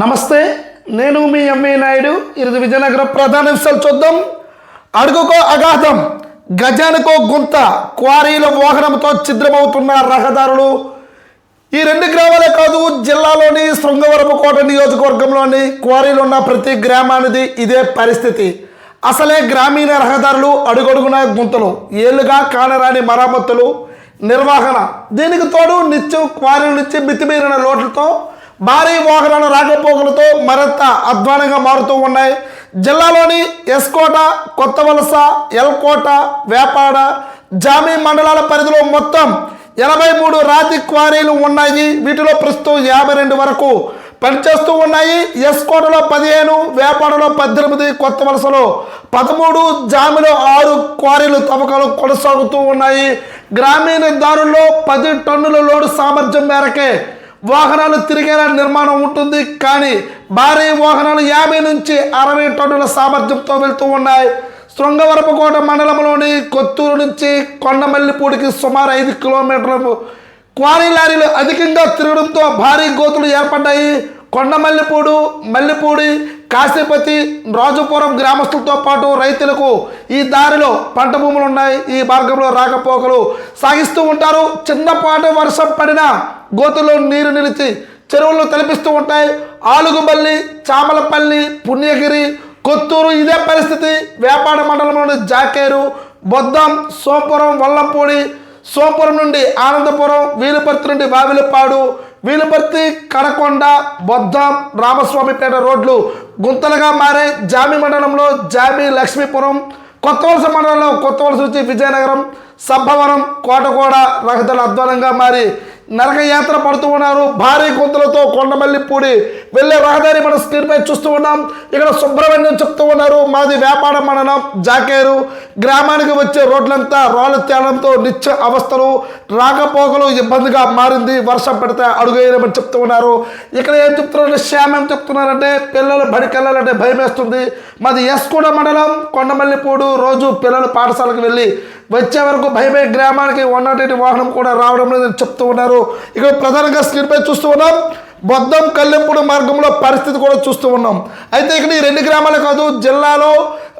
నమస్తే నేను మీ ఎంఏ నాయుడు. ఈరోజు విజయనగరం ప్రధాన విషయాలు చూద్దాం. అడుగుకో అగాధం గజానికో గుంత క్వారీల వాహనంతో ఛిద్రమవుతున్న రహదారులు. ఈ రెండు గ్రామాలే కాదు జిల్లాలోని శృంగవరపుకోట నియోజకవర్గంలోని క్వారీలు ఉన్న ప్రతి గ్రామానిది ఇదే పరిస్థితి. అసలే గ్రామీణ రహదారులు అడుగడుగున గుంతలు ఏళ్ళుగా కానరాని మరమ్మతులు నిర్వహణ. దీనికి తోడు నిత్యం క్వారీల నుంచి మితిమీరిన లోట్లతో భారీ వాహనాల రాకపోకలతో మరింత అధ్వానంగా మారుతూ ఉన్నాయి. జిల్లాలోని ఎస్కోట కొత్త వలస ఎల్కోట వేపాడ జామీ మండలాల పరిధిలో మొత్తం ఎనభై మూడు రాతి క్వారీలు ఉన్నాయి. వీటిలో ప్రస్తుతం యాభై రెండు వరకు పనిచేస్తూ ఉన్నాయి. ఎస్కోటలో పదిహేను వేపాడలో పద్దెనిమిది కొత్త వలసలో పదమూడు జామిలో ఆరు క్వారీలు తవ్వకాలు కొనసాగుతూ ఉన్నాయి. గ్రామీణ దారుల్లో పది టన్నుల లోడు సామర్థ్యం మేరకే వాహనాలు తిరిగేలా నిర్మాణం ఉంటుంది. కానీ భారీ వాహనాలు యాభై నుంచి అరవై టన్నుల సామర్థ్యంతో వెళ్తూ ఉన్నాయి. శృంగవరపుకోట మండలంలోని కొత్తూరు నుంచి కొండమల్లిపూడికి సుమారు ఐదు కిలోమీటర్లు. క్వారీ లారీలు అధికంగా తిరగడంతో భారీ గోతులు ఏర్పడ్డాయి. కొండమల్లిపూడు మల్లిపూడి కాశీపతి రాజుపురం గ్రామస్తులతో పాటు రైతులకు ఈ దారిలో పంట భూములు ఉన్నాయి ఈ మార్గంలో రాకపోకలు సాగిస్తూ ఉంటారు. చిన్నపాటి వర్షం పడినా గోతుల్లో నీరు నిలిచి చెరువులు తలపిస్తూ ఉంటాయి. ఆలుగుబల్లి చామలపల్లి పుణ్యగిరి కొత్తూరు ఇదే పరిస్థితి. వేపాడ మండలంలోని జాకేరు బొద్దం సోపురం వల్లంపూడి సోపురం నుండి ఆనందపురం వీలుపర్తి నుండి బావిలపాడు వీలుపర్తి కడకొండ బొద్దం రామస్వామిపేట రోడ్లు గుంతలుగా మారే జామి మండలంలో జామి లక్ష్మీపురం కొత్త వలస మండలంలో కొత్త వలస నుంచి విజయనగరం సబ్బవరం కోటగూడ రహదారులు అధ్వానంగా మారి నరకయాత్ర పడుతూ ఉన్నారు. భారీ గుంతలతో కొండమల్లిపూడి వెళ్ళే రహదారి మనం స్క్రీన్ పై చూస్తూ ఉన్నాం. ఇక్కడ సుబ్రహ్మణ్యం చెప్తూ ఉన్నారు. మాది వ్యాపార మండలం జాకేరు. గ్రామానికి వచ్చే రోడ్లంతా రాళ్ళు తేడంతో నిత్య అవస్థలు రాకపోకలు ఇబ్బందిగా మారింది. వర్షం పడితే అడుగేయమని చెప్తూ ఉన్నారు. ఇక్కడ ఏం చెప్తున్నారంటే శ్యామ్ ఏం చెప్తున్నారంటే పిల్లలు బడికెళ్ళాలంటే భయం వేస్తుంది మాది ఎస్కూడ మండలం. కొండమల్లిపూడు రోజు పిల్లలు పాఠశాలకు వెళ్ళి వచ్చే వరకు భయమే గ్రామానికి వన్ నాట్ ఎయిట్ వాహనం కూడా రావడం లేదని చెప్తూ ఉన్నారు. ఇక్కడ ప్రధానంగా స్క్రీన్పై చూస్తూ ఉన్నాం. బొద్దం కల్లెంపుడు మార్గంలో పరిస్థితి కూడా చూస్తూ ఉన్నాం. అయితే ఇక్కడ ఈ రెండు గ్రామాలే కాదు జిల్లాలో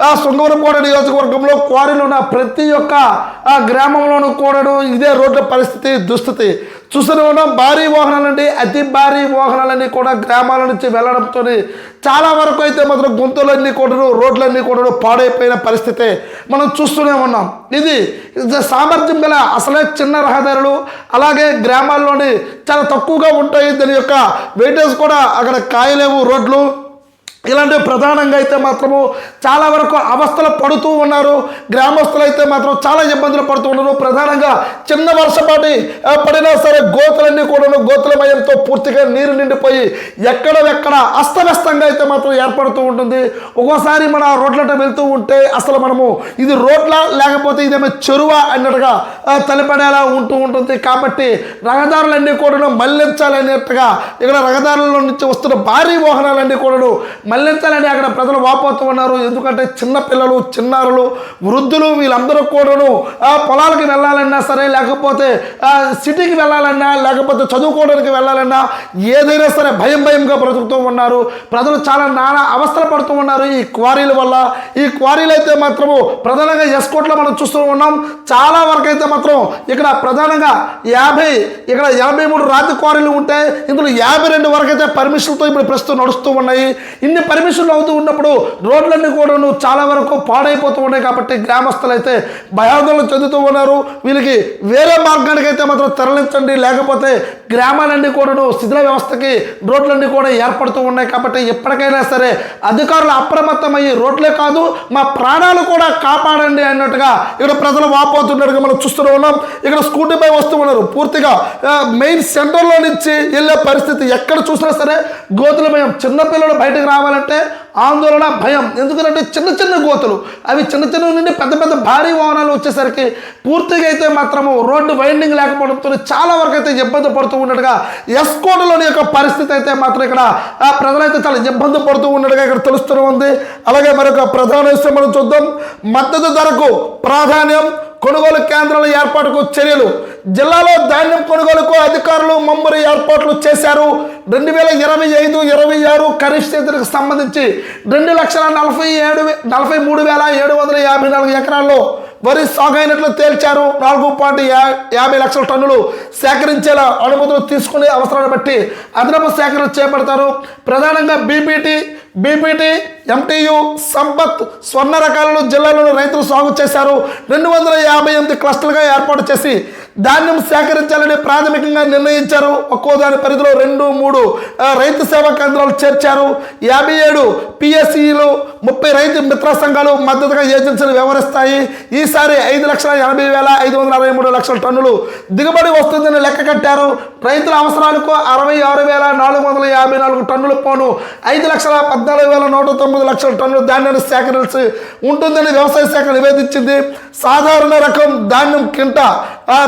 ఆ శృంగవరంకోట నియోజకవర్గంలో క్వారీలు ఉన్న ప్రతి ఒక్క ఆ గ్రామంలోనూ కూడాను ఇదే రోడ్ల పరిస్థితి దుస్థితి. చూస్తూనే ఉన్నాం. భారీ వాహనాలండి అతి భారీ వాహనాలన్నీ కూడా గ్రామాల నుంచి వెళ్ళడంతో చాలా వరకు అయితే మాత్రం గుంతలన్నీ కూడా రోడ్లన్నీ కూడా పాడైపోయిన పరిస్థితే మనం చూస్తూనే ఉన్నాం. ఇది ఇది సామర్థ్యం గల అసలే చిన్న రహదారులు అలాగే గ్రామాల్లోని చాలా తక్కువగా ఉంటాయి. దాని యొక్క వెయిటేజ్ కూడా అక్కడ కాయలేవు రోడ్లు. ఇలాంటివి ప్రధానంగా అయితే మాత్రము చాలా వరకు అవస్థలు పడుతూ ఉన్నారు. గ్రామస్తులు అయితే మాత్రం చాలా ఇబ్బందులు పడుతూ ఉన్నారు. ప్రధానంగా చిన్న వర్షపాటి పడినా సరే గోతులన్నీ కూడా గోతులమయంతో పూర్తిగా నీరు నిండిపోయి ఎక్కడెక్కడ అస్తవ్యస్తంగా అయితే మాత్రం ఏర్పడుతూ ఉంటుంది. ఒక్కోసారి మన రోడ్లట వెళ్తూ ఉంటే అసలు మనము ఇది రోడ్ల లేకపోతే ఇదేమో చెరువ అన్నట్టుగా తలపడేలా ఉంటూ ఉంటుంది. కాబట్టి రహదారులన్నీ కూడా మళ్ళించాలనేట్టుగా ఇక్కడ రహదారుల నుంచి వస్తున్న భారీ వాహనాలన్నీ కూడా మళ్ళించాలని అక్కడ ప్రజలు వాపోతూ ఉన్నారు. ఎందుకంటే చిన్న పిల్లలు చిన్నారులు వృద్ధులు వీళ్ళందరూ కూడాను ఆ పొలాలకి వెళ్ళాలన్నా సరే లేకపోతే సిటీకి వెళ్ళాలన్నా లేకపోతే చదువుకోవడానికి వెళ్ళాలన్నా ఏదైనా సరే భయం భయంగా బ్రతుకుతూ ఉన్నారు. ప్రజలు చాలా నానా అవస్థలు పడుతూ ఉన్నారు ఈ క్వారీల వల్ల. ఈ క్వారీలు అయితే మాత్రము ప్రధానంగా ఎస్కోట్లో మనం చూస్తూ ఉన్నాం. చాలా వరకు అయితే మాత్రం ఇక్కడ ప్రధానంగా యాభై ఇక్కడ ఎనభై మూడు రాతి క్వారీలు ఉంటాయి ఇందులో యాభై రెండు వరకు అయితే పర్మిషన్తో ఇప్పుడు ప్రస్తుతం నడుస్తూ ఉన్నాయి. ఇన్ని పర్మిషన్లు అవుతూ ఉన్నప్పుడు రోడ్లన్నీ కూడాను చాలా వరకు పాడైపోతూ ఉన్నాయి కాబట్టి గ్రామస్తులు అయితే భయాందోళన చెందుతూ ఉన్నారు. వీళ్ళకి వేరే మార్గానికి అయితే మాత్రం తరలించండి. లేకపోతే గ్రామాలన్నీ కూడాను శిథిల వ్యవస్థకి రోడ్లన్నీ కూడా ఏర్పడుతూ ఉన్నాయి కాబట్టి ఎప్పటికైనా సరే అధికారులు అప్రమత్తమయ్యి రోడ్లే కాదు మా ప్రాణాలు కూడా కాపాడండి అన్నట్టుగా ఇక్కడ ప్రజలు వాపోతున్నట్టుగా మనం చూస్తూనే ఉన్నాం. ఇక్కడ స్కూటీపై వస్తూ ఉన్నారు. పూర్తిగా మెయిన్ సెంటర్లో నుంచి వెళ్ళే పరిస్థితి ఎక్కడ చూసినా సరే గోతులమయం చిన్నపిల్లలు బయటకు రావాలంటే ఆందోళన భయం. ఎందుకంటే చిన్న చిన్న గోతులు. అవి చిన్న చిన్న నుండి పెద్ద పెద్ద భారీ వాహనాలు వచ్చేసరికి పూర్తిగా అయితే మాత్రము రోడ్డు వైండింగ్ లేకపోవడంతో చాలా వరకు అయితే ఇబ్బంది పడుతూ ఉన్నట్టుగా ఎస్కోటలోని యొక్క పరిస్థితి అయితే మాత్రం ఇక్కడ ఆ ప్రజలైతే చాలా ఇబ్బంది పడుతూ ఉన్నట్టుగా ఇక్కడ తెలుస్తూనే ఉంది. అలాగే మరొక ప్రధాన విషయం మనం చూద్దాం. మద్దతు ధరకు ప్రాధాన్యం కొనుగోలు కేంద్రాల ఏర్పాటుకు చర్యలు. జిల్లాలో ధాన్యం కొనుగోలుకు అధికారులు మమ్మరి ఏర్పాట్లు చేశారు. రెండు వేల ఇరవై ఐదు ఇరవై ఆరు ఖరీఫ్ సీజన్కి సంబంధించి రెండు లక్షల నలభై ఏడు నలభై మూడు వేల ఏడు వందల యాభై నాలుగు ఎకరాల్లో వరి సాగు అయినట్లు తేల్చారు. నాలుగు పాయింట్ యా- యాభై లక్షల టన్నులు సేకరించేలా అనుమతులు తీసుకునే అవసరాన్ని బట్టి అదనపు సేకరణ చేపడతారు. ప్రధానంగా BPT BPT MTU Sampath Swarna రకాలను జిల్లాలోని రైతులు సాగు చేశారు. రెండు వందల యాభై ఎనిమిది క్లస్టర్గా ఏర్పాటు చేసి ధాన్యం సేకరించాలని ప్రాథమికంగా నిర్ణయించారు. ఒక్కో దాని పరిధిలో రెండు మూడు రైతు సేవా కేంద్రాలు చేర్చారు. యాభై ఏడు పిఎస్సిలు ముప్పై రైతు మిత్ర సంఘాలు మద్దతుగా ఏజెన్సీలు వ్యవహరిస్తాయి. ఈసారి ఐదు లక్షల ఎనభై వేల ఐదు వందల అరవై మూడు లక్షల టన్నులు దిగుబడి వస్తుందని లెక్క కట్టారు. రైతుల అవసరాలకు అరవై ఆరు వేల నాలుగు వందల యాభై నాలుగు టన్నులు పోను. ఐదు లక్షల పద్నాలుగు వేల నూట తొమ్మిది లక్షల టన్నుల ధాన్యాన్ని సేకరించి ఉంటుందని వ్యవసాయ శాఖ నివేదించింది. సాధారణ రకం ధాన్యం కింట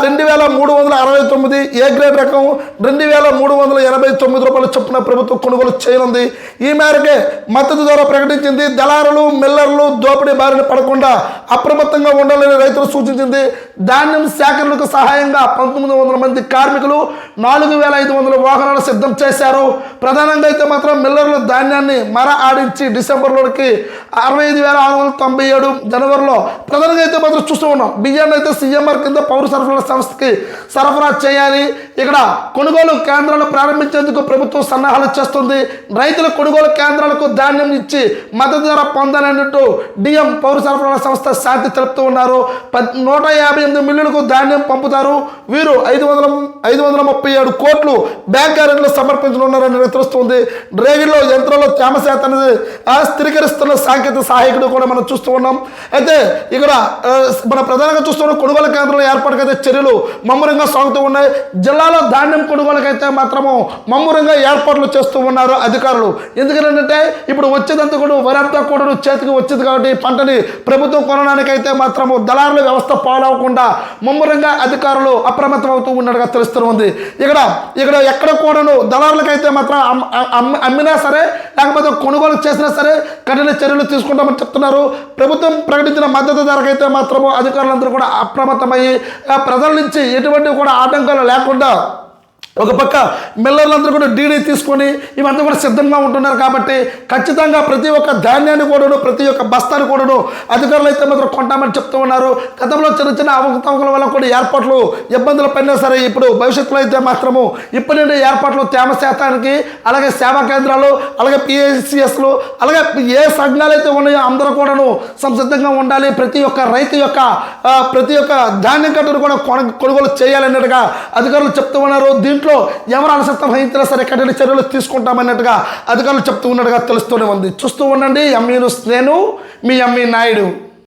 రెండు వేల మూడు వందల అరవై తొమ్మిది ఏ గ్రేడ్ రకం రెండు వేల మూడు వందల ఎనభై తొమ్మిది రూపాయల చొప్పున ప్రభుత్వం కొనుగోలు చేయనుంది. ఈ మేరకే మద్దతు ధర ప్రకటించింది దళారులు మిల్లర్లు దోపిడీ బారిన పడకుండా అప్రమత్తంగా ఉండాలని రైతులు సూచించింది. ధాన్యం సేకరణకు సహాయంగా పంతొమ్మిది వందల మంది కార్మికులు నాలుగు వేల ఐదు వందల వాహనాలు సిద్ధం చేశారు. ప్రధానంగా అయితే మాత్రం మిల్లర్లు ధాన్యాన్ని మర ఆడించి డిసెంబర్ पर लड़के అరవై ఐదు వేల ఆరు వందల తొంభై ఏడు జనవరిలో ప్రధానంగా అయితే మాత్రం చూస్తూ ఉన్నాం. బియ్యాన్ని అయితే సీఎంఆర్ కింద పౌర సరఫరాల సంస్థకి సరఫరా చేయాలి. ఇక్కడ కొనుగోలు కేంద్రాలు ప్రారంభించేందుకు ప్రభుత్వం సన్నాహాలు చేస్తుంది. రైతుల కొనుగోలు కేంద్రాలకు ధాన్యం ఇచ్చి మద్దతు ధర పొందాలన్నట్టు డిఎం పౌర సరఫరాల సంస్థ శాంతి తెలుపుతూ ఉన్నారు. పద్ నూట యాభై ఎనిమిది మిల్లులకు ధాన్యం పంపుతారు. వీరు ఐదు వందల ఐదు వందల ముప్పై ఏడు కోట్లు బ్యాంక్ గ్యారెంట్లు సమర్పించనున్నారని తెలుస్తుంది. డ్రైవింగ్లో యంత్రంలో తేమ శాతాన్ని ఆ, స్థిరీకరిస్తున్న సాంకేతిక సహాయకుడు కూడా మనం చూస్తూ ఉన్నాం. అయితే ఇక్కడ మన ప్రధానంగా చూస్తున్న కొనుగోలు కేంద్రాల ఏర్పాటుకైతే చర్యలు మమ్మరంగా సాగుతూ ఉన్నాయి. జిల్లాలో ధాన్యం కొనుగోలుకైతే మాత్రము మమ్మురంగా ఏర్పాట్లు చేస్తూ ఉన్నారు అధికారులు. ఎందుకంటే ఇప్పుడు వచ్చేదంతా కూడా వరంతా కూడా చేతికి వచ్చింది కాబట్టి పంటని ప్రభుత్వం కొనడానికైతే మాత్రము దళారుల వ్యవస్థ పాలవకుండా ముమ్మరంగా అధికారులు అప్రమత్తం అవుతూ ఉన్నట్టుగా తెలుస్తుంది. ఇక్కడ ఇక్కడ ఎక్కడ కూడాను దళారులకైతే మాత్రం అమ్మినా సరే లేకపోతే కొనుగోలు చేసినా సరే కఠిన చర్యలు తీసుకుంటామని చెప్తున్నారు. ప్రభుత్వం ప్రకటించిన మద్దతు ధరకైతే మాత్రము అధికారులందరూ కూడా అప్రమత్తమయ్యి ఆ, ప్రజల నుంచి ఎటువంటి కూడా ఆటంకాలు లేకుండా ఒక పక్క మిల్లర్లందరూ కూడా డీడీ తీసుకొని ఇవంతా కూడా సిద్ధంగా ఉంటున్నారు కాబట్టి ఖచ్చితంగా ప్రతి ఒక్క ధాన్యాన్ని కూడాను ప్రతి ఒక్క బస్తాను కూడాను అధికారులు అయితే మాత్రం కొంటామని చెప్తూ ఉన్నారు. గతంలో చిన్న చిన్న అవకతవకల వల్ల కూడా ఏర్పాట్లు ఇబ్బందులు పడినా సరే ఇప్పుడు భవిష్యత్తులో అయితే మాత్రము ఇప్పటి నుండి ఏర్పాట్లు తేమ శాతానికి అలాగే సేవా కేంద్రాలు అలాగే పిఎస్సిఎస్లు అలాగే ఏ సంఘాలు అయితే ఉన్నాయో అందరూ కూడాను సంసిద్ధంగా ఉండాలి. ప్రతి ఒక్క రైతు యొక్క ప్రతి ఒక్క ధాన్యం కట్టను కూడా కొనుగోలు చేయాలన్నట్టుగా అధికారులు చెప్తూ ఉన్నారు. దీంట్లో ఎవరు అలసత్త వహించినా సరే కఠిన చర్యలు తీసుకుంటామన్నట్టుగా అధికారులు చెప్తూ ఉన్నట్టుగా తెలుస్తూనే ఉంది. చూస్తూ ఉండండి ఎంఈ నేను మీ ఎంఈ నాయుడు.